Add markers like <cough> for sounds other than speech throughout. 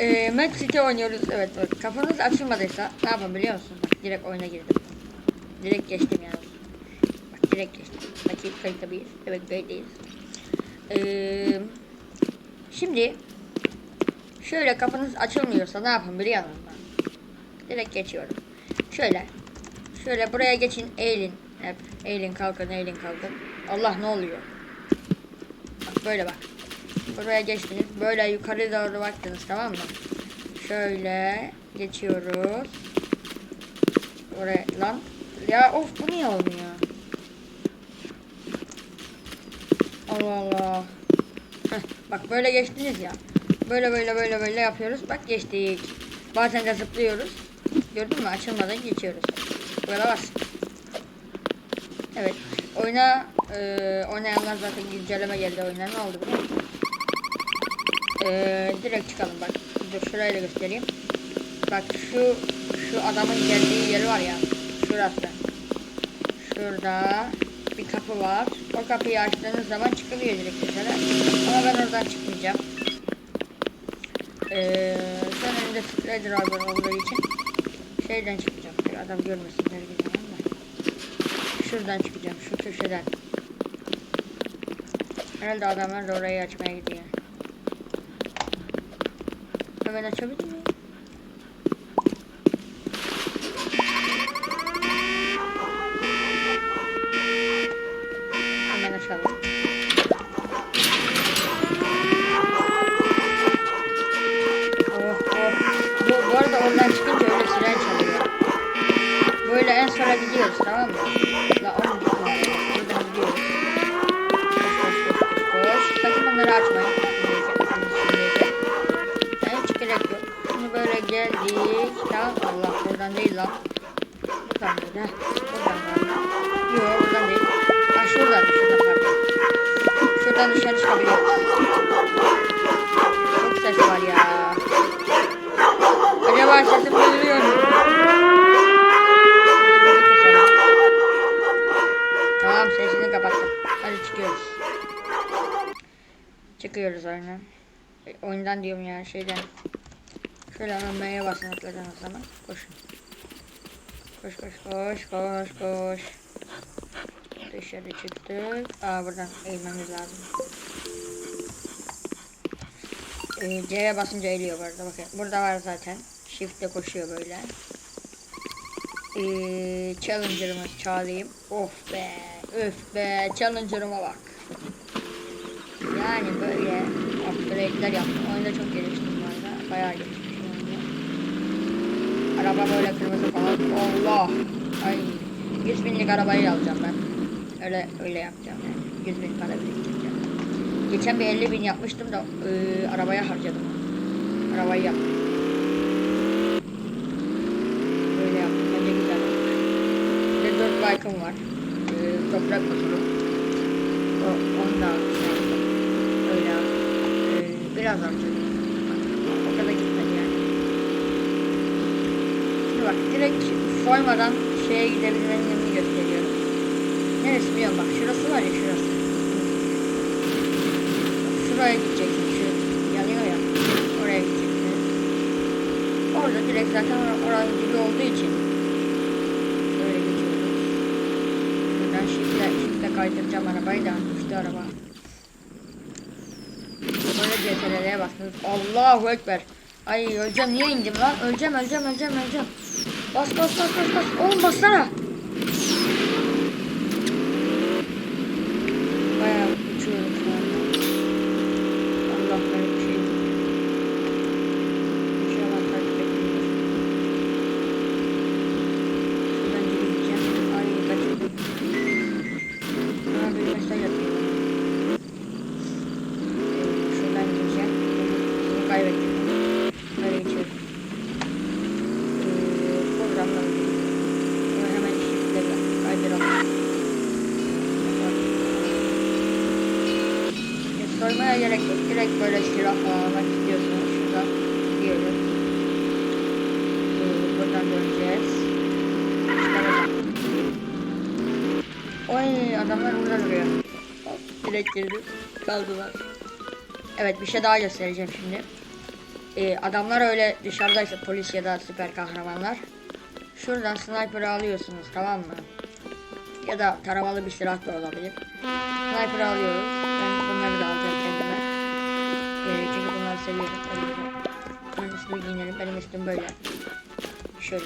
Ee, Mac City oynuyoruz. Evet bak kafanız açılmadıysa ne yapın biliyor musun? Bak direkt oyuna girdim. Direkt geçtim yani. Bak direkt geçtim. Dakika kayıtta bir. Evet kayıttayız. Ee, şimdi şöyle kafanız açılmıyorsa ne yapın biliyor musun? Direkt geçiyorum. Şöyle. Şöyle buraya geçin eğilin. Hep eğilin kalkın eğilin kalkın. Allah ne oluyor? Bak böyle bak. Buraya geçtiniz. Böyle yukarı doğru baktınız tamam mı? Şöyle geçiyoruz. Oraya lan. Ya of bu niye olmuyor? Allah Allah. Heh, bak böyle geçtiniz ya. Böyle böyle böyle böyle yapıyoruz. Bak geçtik. Bazen de zıplıyoruz. Gördün mü? Açılmadan geçiyoruz. Böyle bas. Evet. Oyuna e, oynayanlar zaten güncelleme geldi oyuna. Ne oldu biliyor musun? E, direkt çıkalım bak. Dur şurayı da göstereyim. Bak şu şu adamın geldiği yer var ya. Şurası. Şurada bir kapı var. O kapıyı açtığınız zaman çıkılıyor direkt dışarı. Ama ben oradan çıkmayacağım. Ee, sen önünde Strider Albert olduğu için şeyden çıkacağım. Bir adam görmesin her zaman da. Şuradan çıkacağım. Şu köşeden. Herhalde adamlar da orayı açmaya gidiyor. Hemen açabilir miyim? Çıkıyoruz oyundan. E, oyundan diyorum ya şeyden. Şöyle hemen M'ye basın atladan o zaman. Koşun. Koş koş koş koş koş. Dışarı çıktık. Aa buradan eğilmemiz lazım. Ee, C'ye basınca eğiliyor bu arada bakın. Burada var zaten. Shift'te koşuyor böyle. Ee, Challenger'ımız çağırayım. Of be. Öf be. Challenger'ıma bak. Yani böyle upgrade'ler yaptım. Oyunda çok geliştim bu arada. Bayağı gelişmişim oyunda. Araba böyle kırmızı falan. Allah. Ay. 100 binlik arabayı alacağım ben. Öyle öyle yapacağım yani. 100 bin para biriktireceğim. Geçen bir 50 bin yapmıştım da e, arabaya harcadım. Arabayı yaptım. Böyle yaptım. Bence güzel olmuş. Bir de 4 bike'ım var. E, toprak motoru. O, onu da biraz harcadım. O kadar gitmedi yani. Şimdi bak direkt soymadan şeye gidebilmemi gösteriyorum. Neresi biliyorum bak şurası var ya şurası. Şuraya gideceksin şu yanıyor ya. Oraya gideceksin. Orada direkt zaten or oranın dibi olduğu için böyle geçiyoruz. Şuradan şifre, şifre kaydıracağım arabayı da düştü araba. Böyle CTRL'ye bastınız. Allahu Ekber. Ay öleceğim niye indim lan? Öleceğim öleceğim öleceğim öleceğim. Bas bas bas bas bas. Oğlum bassana. Bayağı uçuyorum şu anda. Allah böyle bir şey. İnşallah takip etmiyor. Şuradan gideceğim. Ay kaçırdım. Bana bir mesaj atıyor. Ee, şuradan gideceğim. Bunu kaybettim. Böyle geçiyorum. Ee, programdan Bunu hemen shift'le kaydıralım. Ya Sormaya gerek yok. Direkt böyle silah falan almak istiyorsanız şuradan gidiyoruz. Ee, buradan döneceğiz. Oy adamlar burada duruyor. Direkt girdim. Kaldılar. Evet bir şey daha göstereceğim şimdi. e, adamlar öyle dışarıdaysa polis ya da süper kahramanlar şuradan sniper'ı alıyorsunuz tamam mı? Ya da taramalı bir silah da olabilir. Sniper'ı alıyoruz. E, çünkü bunları seviyorum. Ben üstümü giyinerim. Benim üstüm böyle. Şöyle.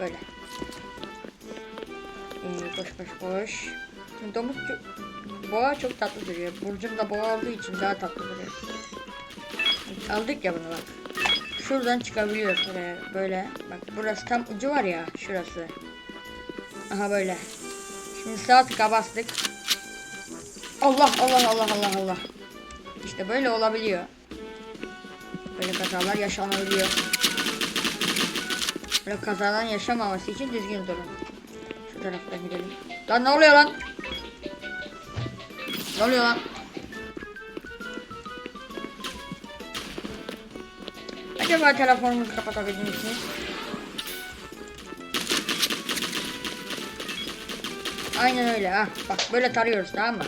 Böyle. Ee, koş koş koş. Şimdi domuz boğa çok tatlı duruyor. Burcum da boğa olduğu için daha tatlı duruyor. Aldık ya bunu bak. Şuradan çıkabiliyoruz buraya. Böyle. Bak burası tam ucu var ya. Şurası. Aha böyle. Şimdi sağ tıka bastık. Allah Allah Allah Allah Allah. İşte böyle olabiliyor. Böyle kazalar yaşanabiliyor. Böyle kazadan yaşamaması için düzgün durun. Şu taraftan gidelim. Lan ne oluyor lan? Ne oluyor lan? Acaba telefonunuzu kapatabilir misiniz? Aynen öyle ha. Bak böyle tarıyoruz tamam mı?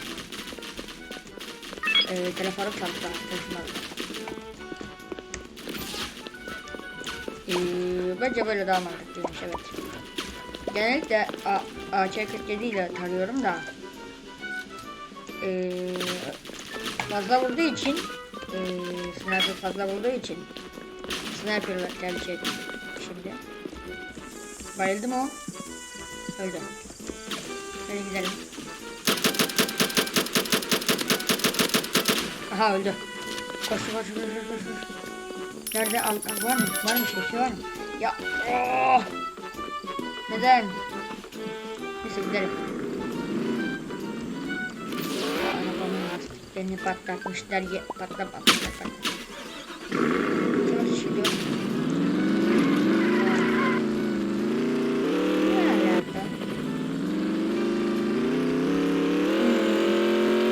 Ee, telefonum daha. Taşımadım. Ee, bence böyle daha mantıklıymış evet. Genellikle A- AC-47 ile tarıyorum da ee, fazla vurduğu için ee, sniper fazla vurduğu için sniper tercih ettim şimdi. Bayıldı mı o? Öldü. Hadi gidelim. Aha öldü. Koş koş koş koş koş. koş. Nerede al, al- var mı? Var mı şey, var mı? Ya oh! Neden? Neyse gidelim. Arabamın lastiklerini patlatmışlar. Ye, patla patla patla. Şurası şu gör. Ne alaka?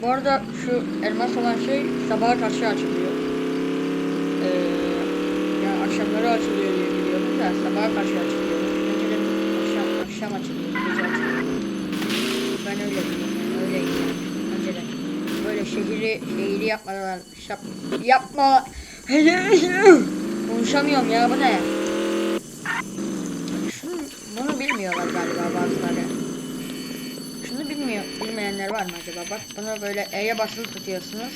Bu arada şu elmas olan şey sabaha karşı açılıyor. Ee, ya akşamları açılıyor diye biliyorum da sabaha karşı açılıyor. Önceden akşam, akşam açılıyor, gece açılıyor. Ben öyle biliyorum, yani, öyleydi yani. Önceden. Böyle şehri, şehri yapmadan, şap, yapma. Konuşamıyorum ya bu ne? Şunu, bunu bilmiyorlar galiba bazıları. Bilmiyor, bilmeyenler var mı acaba? Bak bunu böyle E'ye basılı tutuyorsunuz.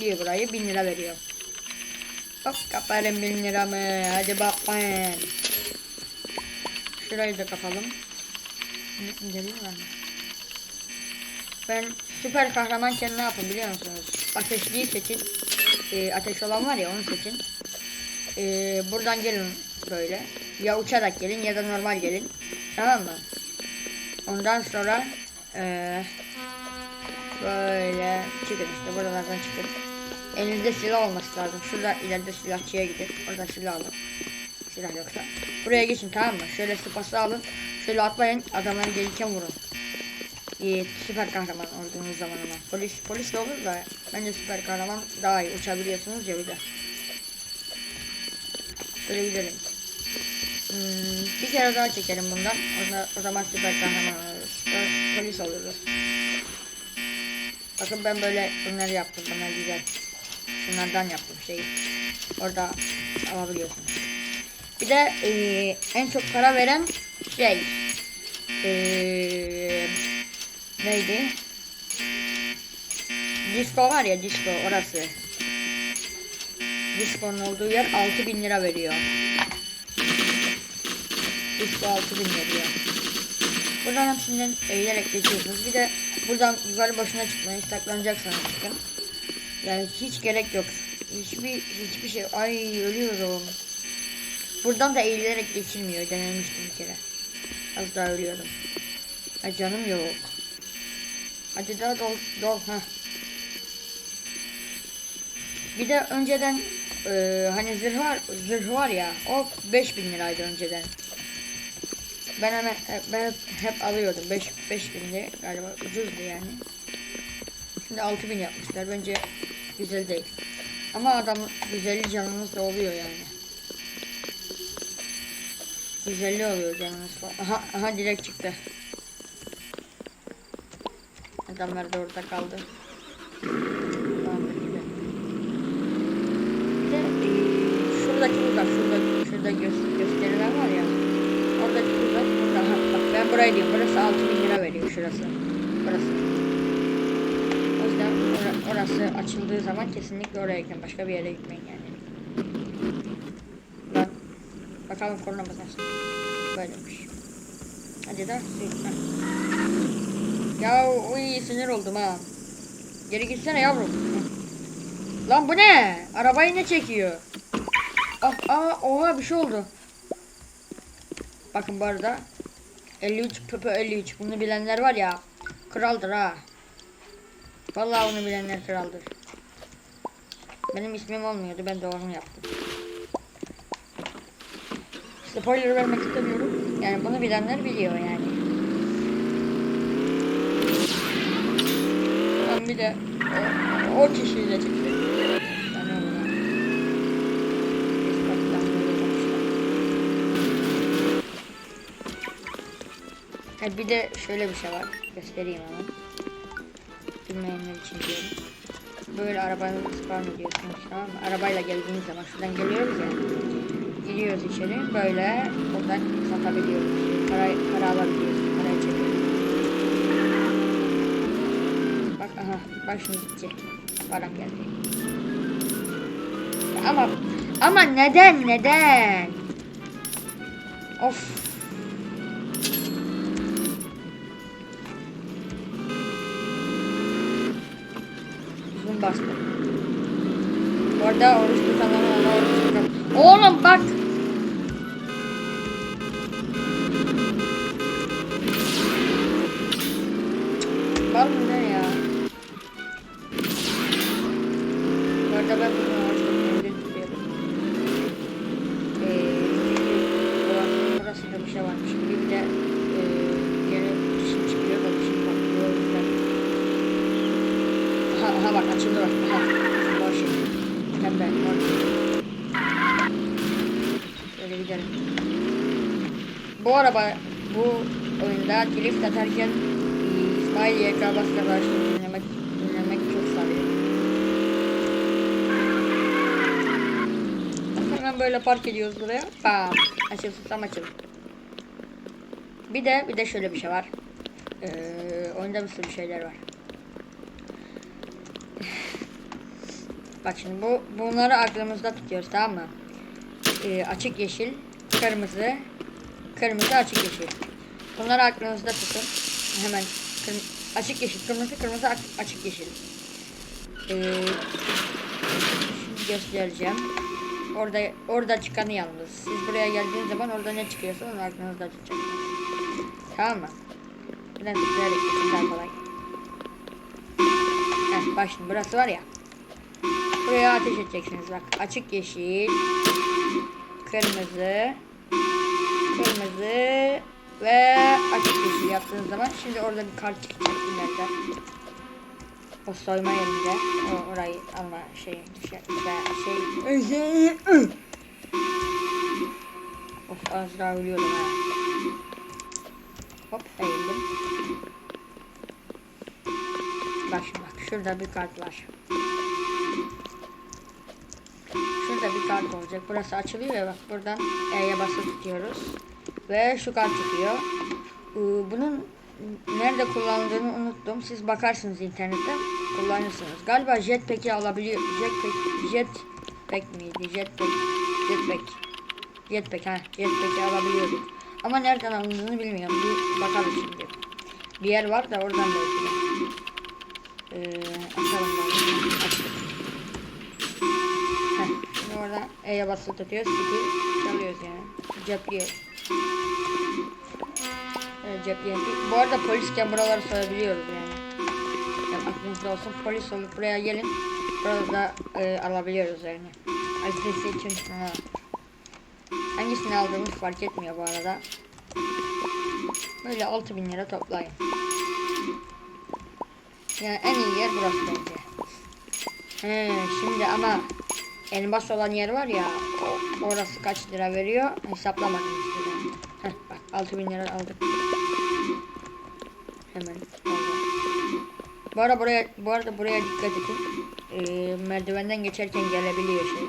Diyor burayı 1000 lira veriyor. Bak kaparım 1000 lira mı? Hadi bakmayın. Şurayı da kapalım. Ne gidelim mi? Ben süper kahramanken ne yapın biliyor musunuz? Ateşliyi seçin. Ee, ateş olan var ya onu seçin. Ee, buradan gelin böyle. Ya uçarak gelin ya da normal gelin. Tamam mı? Ondan sonra ee, böyle çıkın işte buralardan çıkın. Elinizde silah olması lazım. Şurada ileride silahçıya gidin. Orada silah alın. Silah yoksa. Buraya geçin tamam mı? Şöyle sıpası alın. Şöyle atlayın. Adamları gelirken vurun. Ee, süper kahraman olduğunuz zaman ama. Polis, polis de olur da bence süper kahraman daha iyi. Uçabiliyorsunuz ya bir de. Şöyle gidelim. Hmm, bir kere daha çekelim bundan. Onda, o zaman süper kahraman oluruz. Polis oluruz. Bakın ben böyle bunları yaptım. Bunlar güzel. Şunlardan yaptım şeyi. Orada alabiliyorsunuz. Bir de eee, en çok para veren şey. Eee, neydi? Disco var ya disco orası. Disco'nun olduğu yer 6000 lira veriyor. Disco 6000 veriyor. Buradan hepsinden eğilerek geçiyorsunuz. Bir de buradan yukarı başına çıkmayın. Saklanacaksanız çıkın. Yani hiç gerek yok. Hiçbir hiçbir şey. Ay ölüyorum. Buradan da eğilerek geçilmiyor. Denemiştim bir kere. Az daha ölüyorum. Ay canım yok. Hadi daha dol dol ha. Bir de önceden e, hani zırh var zırh var ya o 5000 liraydı önceden. Ben hemen ben hep, hep alıyordum. 5 5000'di galiba ucuzdu yani. Şimdi 6000 yapmışlar. Bence güzel değil. Ama adam güzelli canınız da oluyor yani. Güzelli oluyor canınız falan. Aha, aha direkt çıktı. Adamlar da orada kaldı. Şuradaki uzak. Şurada, şurada gö- gösterilen var ya. Oradaki uzak. Burada. Ha, bak ben buraya diyorum. Burası 6000 lira veriyor şurası. Burası. O yüzden ora- orası açıldığı zaman kesinlikle oraya gidin. Başka bir yere gitmeyin yani. Bak. Bakalım korunamız nasıl. Böylemiş. Hadi de lütfen. Ya uy sinir oldum ha. Geri gitsene yavrum. Lan bu ne? Arabayı ne çekiyor? Ah, aa, oha bir şey oldu. Bakın bu arada 53 Pepe 53 bunu bilenler var ya kraldır ha. Vallahi onu bilenler kraldır. Benim ismim olmuyordu ben de onu yaptım. Spoiler vermek istemiyorum. Yani bunu bilenler biliyor yani. Ben bir de o, o kişiyle çıktı. Ha, bir de şöyle bir şey var. Göstereyim hemen. Bilmeyenler için diyorum. Böyle arabanızı spawn ediyorsunuz tamam mı? Arabayla geldiğiniz zaman şuradan geliyoruz ya. Giriyoruz içeri. Böyle oradan satabiliyoruz. Para, para alabiliyoruz. Parayı çekiyoruz. Bak aha. Şimdi gidecek. Param geldi. Ama ama neden neden? Of. Bastım. Bu oruç tutanlara ona oruç tutan. Oğlum bak. Aha, bak açıldı bak. Aha. Şey. Pembe şey. Şöyle gidelim. Bu araba bu oyunda drift atarken İsmail YK basla karşılığı dinlemek, dinlemek çok sarıyor. Hemen böyle park ediyoruz buraya. Bam. Açılsın tam açıldı. Bir de bir de şöyle bir şey var. Ee, oyunda bir sürü şeyler var. Bak şimdi bu bunları aklımızda tutuyoruz tamam mı? Ee, açık yeşil, kırmızı, kırmızı açık yeşil. Bunları aklınızda tutun. Hemen açık yeşil, kırmızı, kırmızı açık yeşil. Ee, şimdi göstereceğim. Orada orada çıkanı yalnız. Siz buraya geldiğiniz zaman orada ne çıkıyorsa onu aklınızda tutacaksınız. Tamam mı? Buradan tıklayarak geçin daha kolay. Heh, bak şimdi burası var ya. Buraya ateş edeceksiniz bak. Açık yeşil, kırmızı, kırmızı ve açık yeşil yaptığınız zaman şimdi orada bir kart çıkacak ileride. O soyma yerinde. O orayı alma şey şey şey. of az daha ölüyordum ha. Hop eğildim. Bak şimdi bak şurada bir kart var. Kart olacak. Burası açılıyor ya bak buradan E'ye basıp tutuyoruz. Ve şu kart çıkıyor. Ee, Bunun nerede kullanıldığını unuttum. Siz bakarsınız internetten kullanırsınız. Galiba jetpack'i alabiliyor. Jetpack, jetpack miydi? Jetpack, jetpack. Jetpack ha. Jetpack'i alabiliyorduk. Ama nereden alındığını bilmiyorum. Bir bakalım şimdi. Bir yer var da oradan de. Ee, açalım ben. Açtık. Heh, şimdi orada E'ye basılı tutuyoruz. Skill çalıyoruz yani. Cepliye. Evet, cepliye. Bu arada polisken buraları soyabiliyoruz yani. yani aklınızda olsun polis olup buraya gelin. Burada e, alabiliyoruz yani. Adresi için şunu Hangisini aldığımız fark etmiyor bu arada. Böyle 6000 lira toplayın. Yani en iyi yer burası bence. He, şimdi ama elmas olan yer var ya orası kaç lira veriyor hesaplamadım işte ben. Heh, bak 6000 lira aldım. Hemen Bu arada buraya bu arada buraya dikkat edin. Ee, merdivenden geçerken gelebiliyor şey.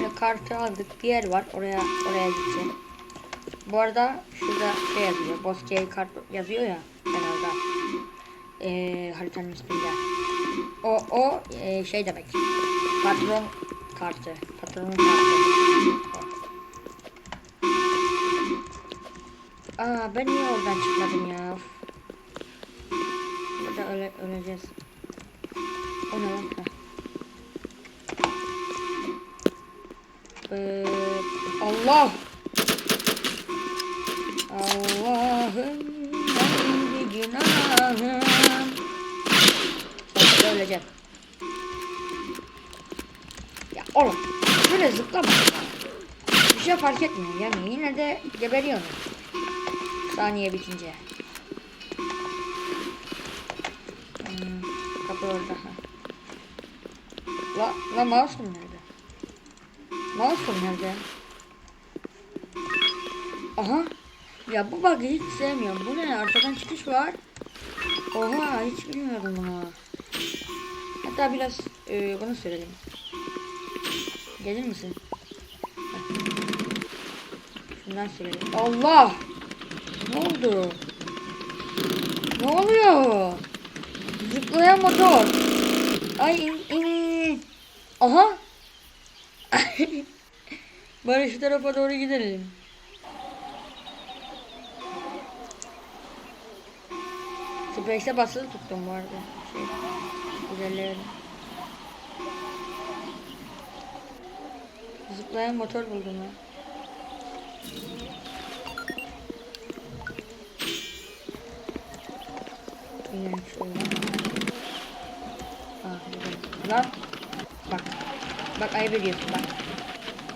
Ve kartı aldık. Bir yer var. Oraya oraya gideceğim. Bu arada şurada şey yazıyor. Bosque kart yazıyor ya kenarda. Ee, haritanın isminde. O o e, şey demek. Patron kartı. Patronun kartı. Aa ben niye oradan çıkmadım ya? Burada öle, öleceğiz. O ne lan? Ee, Allah! Allah'ım ben bir günahım. Sonra öleceğim. Ya oğlum böyle zıplama. Bir şey fark etmiyor yani yine de geberiyorsun. Saniye bitince. Hmm, kapı orada. ha. La, la mouse'um nerede? Mouse'um nerede? Aha. Ya bu bug'ı hiç sevmiyorum. Bu ne? Arkadan çıkış var. Oha hiç bilmiyordum bunu. Hatta biraz e, bunu sürelim. Gelir misin? Şundan sürelim. Allah! Ne oldu? Ne oluyor? Zıplayan motor. Ay in, in. Aha. <laughs> Bari şu tarafa doğru gidelim. Space'e basılı tuttum bu arada. Şey, ilerleyelim. Zıplayan motor buldum ya. İnelim şöyle. Ah. Lan. Bak. Bak ayıp ediyorsun bak.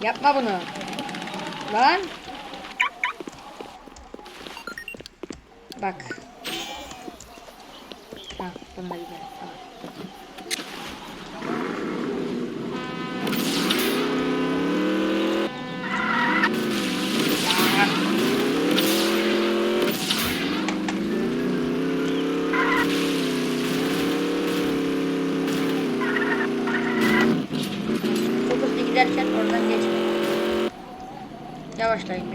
Yapma bunu. Lan. Bak. Ha, bunu da gidelim. Tamam. Giderken oradan geçmeyin. Yavaşlayın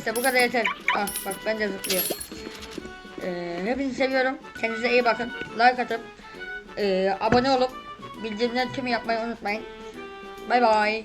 Neyse bu kadar yeter. Ah bak ben de zıplıyorum. Ee, hepinizi seviyorum. Kendinize iyi bakın. Like atıp e, abone olup bildirimleri tüm yapmayı unutmayın. Bay bay.